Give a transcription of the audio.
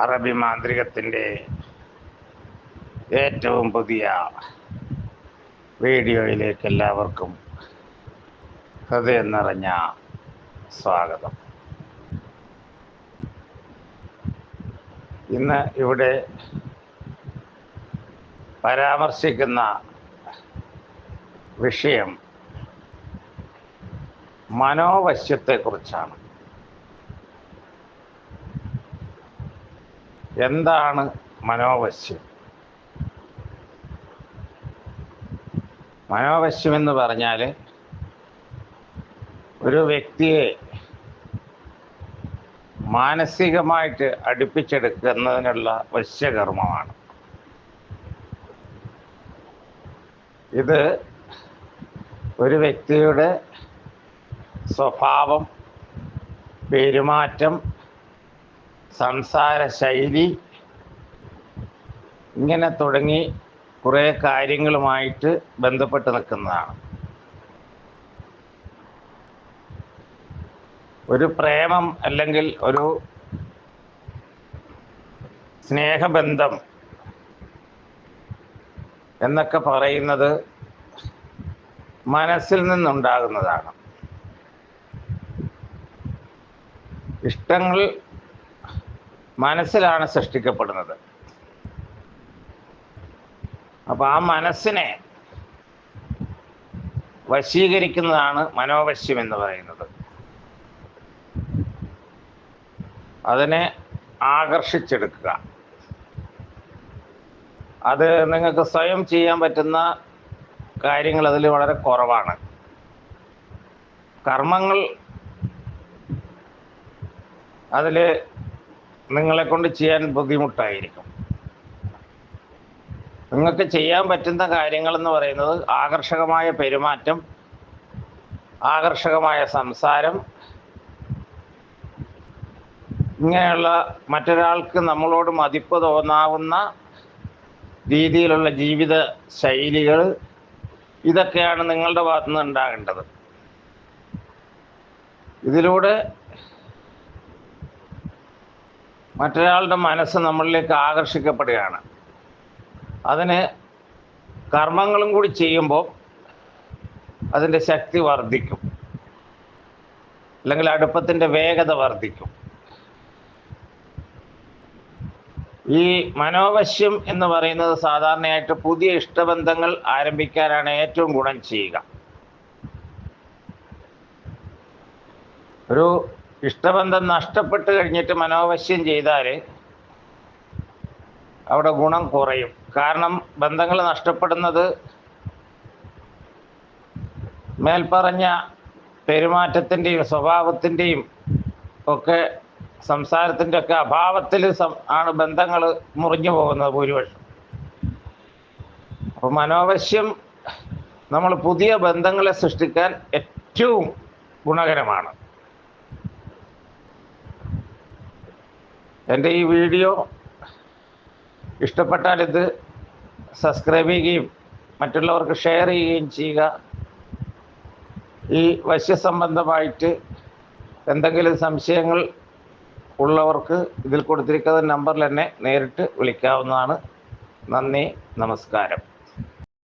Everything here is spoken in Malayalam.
അറബി മാന്ത്രികത്തിന്റെ ഏറ്റവും പുതിയ വീഡിയോയിലേക്ക് എല്ലാവർക്കും ഹൃദയം നിറഞ്ഞ സ്വാഗതം. ഇന്ന് ഇവിടെ പരാമർശിക്കുന്ന വിഷയം മനോവശ്യത്തെക്കുറിച്ചാണ്. എന്താണ് മനോവശ്യം? മനോവശ്യം എന്ന് പറഞ്ഞാൽ ഒരു വ്യക്തിയെ മാനസികമായിട്ട് അടുപ്പിച്ചെടുക്കുന്നതിനുള്ള വശ്യകർമ്മമാണ് ഇത് ഒരു വ്യക്തിയുടെ സ്വഭാവം പെരുമാറ്റം സംസാര ശൈലി ഇങ്ങനെ തുടങ്ങി കുറേ കാര്യങ്ങളുമായിട്ട് ബന്ധപ്പെട്ട് നിൽക്കുന്നതാണ്. ഒരു പ്രേമം അല്ലെങ്കിൽ ഒരു സ്നേഹബന്ധം എന്നൊക്കെ പറയുന്നത് മനസ്സിൽ നിന്നുണ്ടാകുന്നതാണ്. ഇഷ്ടങ്ങൾ മനസ്സിലാണ് സൃഷ്ടിക്കപ്പെടുന്നത്. അപ്പൊ ആ മനസ്സിനെ വശീകരിക്കുന്നതാണ് മനോവശ്യം എന്ന് പറയുന്നത്. അതിനെ ആകർഷിച്ചെടുക്കുക. അത് നിങ്ങൾക്ക് സ്വയം ചെയ്യാൻ പറ്റുന്ന കാര്യങ്ങൾ അതിൽ വളരെ കുറവാണ്. കർമ്മങ്ങൾ അതിൽ നിങ്ങളെ കൊണ്ട് ചെയ്യാൻ ബുദ്ധിമുട്ടായിരിക്കും. നിങ്ങൾക്ക് ചെയ്യാൻ പറ്റുന്ന കാര്യങ്ങൾ എന്ന് പറയുന്നത് ആകർഷകമായ പെരുമാറ്റം ആകർഷകമായ സംസാരം ഇങ്ങനെയുള്ള മറ്റൊരാൾക്ക് നമ്മളോട് മതിപ്പ് തോന്നാവുന്ന രീതിയിലുള്ള ജീവിത ശൈലികൾ ഇതൊക്കെയാണ് നിങ്ങളുടെ ഭാഗത്തുനിന്ന് ഉണ്ടാകേണ്ടത്. ഇതിലൂടെ മറ്റൊരാളുടെ മനസ്സ് നമ്മളിലേക്ക് ആകർഷിക്കപ്പെടുകയാണ്. അതിന് കർമ്മങ്ങളും കൂടി ചെയ്യുമ്പോൾ അതിന്റെ ശക്തി വർദ്ധിക്കും. അല്ലെങ്കിൽ അടുപ്പത്തിന്റെ വേഗത വർദ്ധിക്കും. ഈ മനോവശ്യം എന്ന് പറയുന്നത് സാധാരണയായിട്ട് പുതിയ ഇഷ്ടബന്ധങ്ങൾ ആരംഭിക്കാനാണ് ഏറ്റവും ഗുണം ചെയ്യുക. ഒരു ഇഷ്ടബന്ധം നഷ്ടപ്പെട്ട് കഴിഞ്ഞിട്ട് മനോവശ്യം ചെയ്താൽ അവിടെ ഗുണം കുറയും. കാരണം ബന്ധങ്ങൾ നഷ്ടപ്പെടുന്നത് മേൽപ്പറഞ്ഞ പെരുമാറ്റത്തിന്റെയും സ്വഭാവത്തിന്റെയും ഒക്കെ സംസാരത്തിന്റെ ഒക്കെ അഭാവത്തിൽ ആണ് ബന്ധങ്ങൾ മുറിഞ്ഞു പോകുന്നത് ഭൂരിപക്ഷം. അപ്പോൾ മനോവശ്യം നമ്മൾ പുതിയ ബന്ധങ്ങളെ സൃഷ്ടിക്കാൻ ഏറ്റവും ഗുണകരമാണ്. എന്റെ ഈ വീഡിയോ ഇഷ്ടപ്പെട്ടാൽ ഇത് സബ്സ്ക്രൈബ് ചെയ്യുകയും മറ്റുള്ളവർക്ക് ഷെയർ ചെയ്യുകയും ചെയ്യുക. ഈ വശ്യസംബന്ധമായിട്ട് എന്തെങ്കിലും സംശയങ്ങൾ ഉള്ളവർക്ക് ഇതിൽ കൊടുത്തിരിക്കുന്ന നമ്പറിൽ തന്നെ നേരിട്ട് വിളിക്കാവുന്നതാണ്. നന്ദി നമസ്കാരം.